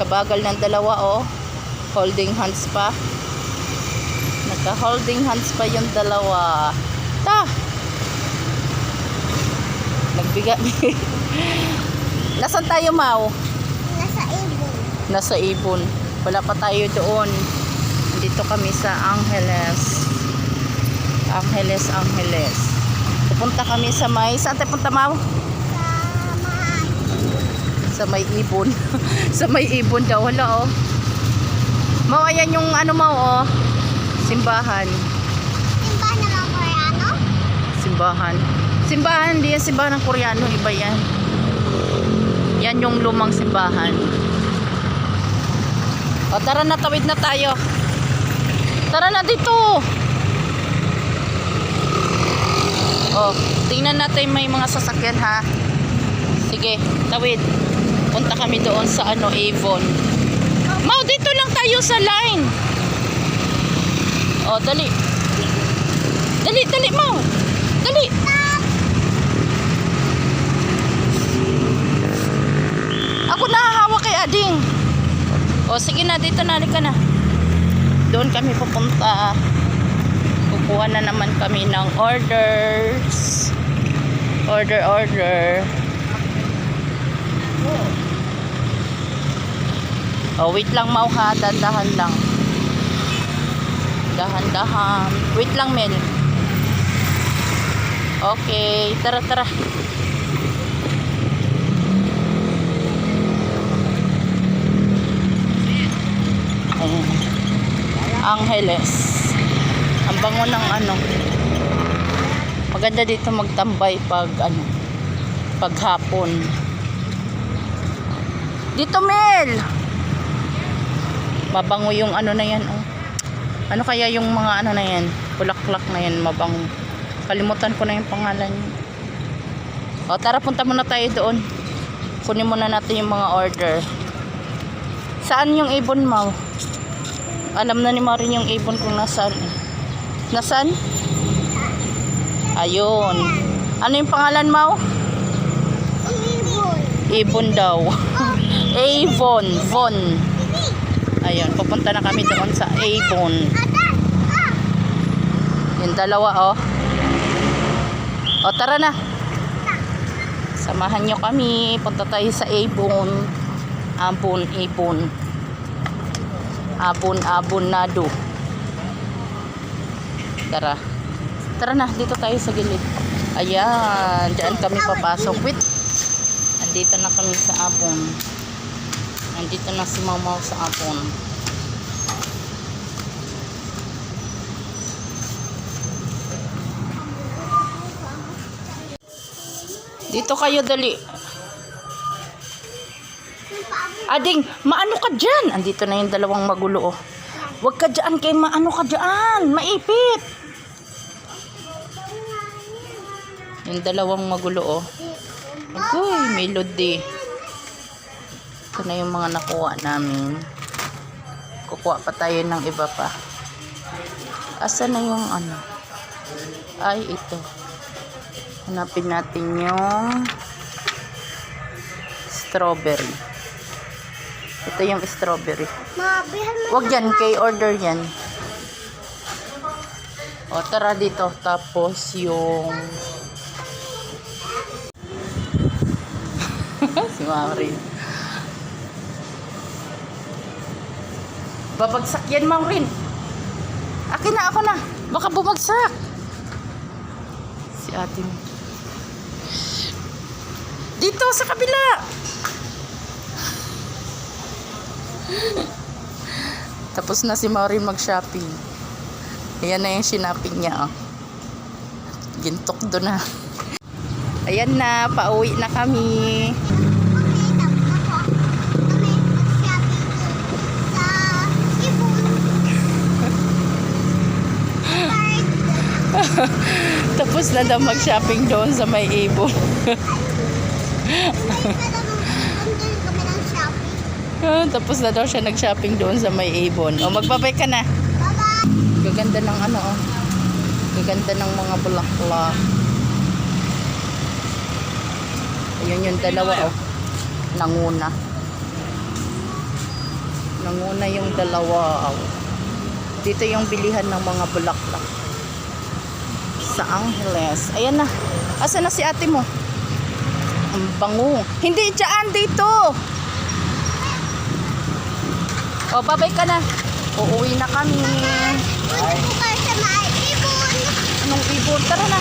Kabagal ng dalawa oh. Holding hands pa. Nagka-holding hands pa yung dalawa. Ta! Nagbiga. Nasaan tayo, Mau? Nasa ibon. Nasa Ibon. Wala pa tayo doon. Dito kami sa Angeles. Angeles, Angeles. Pupunta kami sa may... Saan tayo punta, Mau? Sa may Ibon. sa may Ibon daw. Wala, oh. Mau, ayan yung ano, Mau, oh. Simbahan. Simba na lang Koreano? Simbahan. Simbahan, hindi yan simbahan ng Koreano. Iba yan. Yan yung lumang simbahan. O, tara na, tawid na tayo. Tara na dito. O, tingnan natin may mga sasakyan ha. Sige, tawid. Punta kami doon sa ano, Avon. Mau, dito lang tayo sa line. O, dali. Dali, dali, Mau. Dali. Ako nahahawak kay Ading. O sige na, dito na, halika na. Doon kami pupunta. Kukuha na naman kami ng orders. Order, order. Oh, wait lang mau ha, dahan lang. Dahan-dahan. Wait lang, Mel. Okay, tara, tara. Ayan. Angeles. Ang bango ng ano. Maganda dito magtambay pag ano, pag hapon. Dito Mel. Mabango yung ano na yan, oh. Ano kaya yung mga ano na yan? Bulaklak na yan, mabango. Kalimutan ko na yung pangalan. O, tara punta muna tayo doon. Kunin muna natin yung mga order. Saan yung ibon mo? Alam na ni Marin yung ibon kung nasaan. eh. Nasaan? Ayun. Ano yung pangalan mo? Ibon. Ibon daw. Avon. Von. Ayun, pupunta na kami doon sa Avon. Yung dalawa, oh. O, tara na. Samahan nyo kami. Punta tayo sa Avon. Abon, Avon. Abon, Abonado. Tara. Tara na, dito tayo sa gilid. Ayan, dyan kami papasok. Wait. Andito na kami sa Abon. Andito na si Mamaw sa Abon. Dito kayo dali. Ading, maano ka dyan? Andito na yung dalawang magulo oh. Huwag ka dyan kay maano ka dyan. Maipit. Yung dalawang magulo oh. Agoy, melody. Ito na yung mga nakuha namin. Kukuha pa tayo ng iba pa. Asa na yung ano? Ay, ito. Hanapin natin yung strawberry. Ito yung strawberry. Wag yan, kay order yan. O, tara dito. Tapos yung... si Maureen. Babagsak yan, Maureen. Akin na, ako na. Baka bumagsak. Si mo. Dito, sa kabila. Tapos na si Maureen mag-shopping. Ayan na yung shinaping niya. Oh. Gintok doon na. Ayan na, pauwi na. Kami, tapos ako. Kami, mag-shopping sa ibon. Park. Tapos na daw mag-shopping doon sa may ibon. Tapos na daw siya nag-shopping doon sa may ibon. O, magbabay ka na. Bye-bye. Gaganda ng ano, oh. Gaganda ng mga bulaklak. Ayun yung dalawa, oh. Nanguna. Nanguna yung dalawa. Dito yung bilihan ng mga bulaklak. Sa Angeles. Ayan na. Asa na si ate mo? Ang bango. Hindi dyan, dito. O, babay ka na. Uuwi na kami. Kayo sa mga ibon. Anong ibon? Tara na.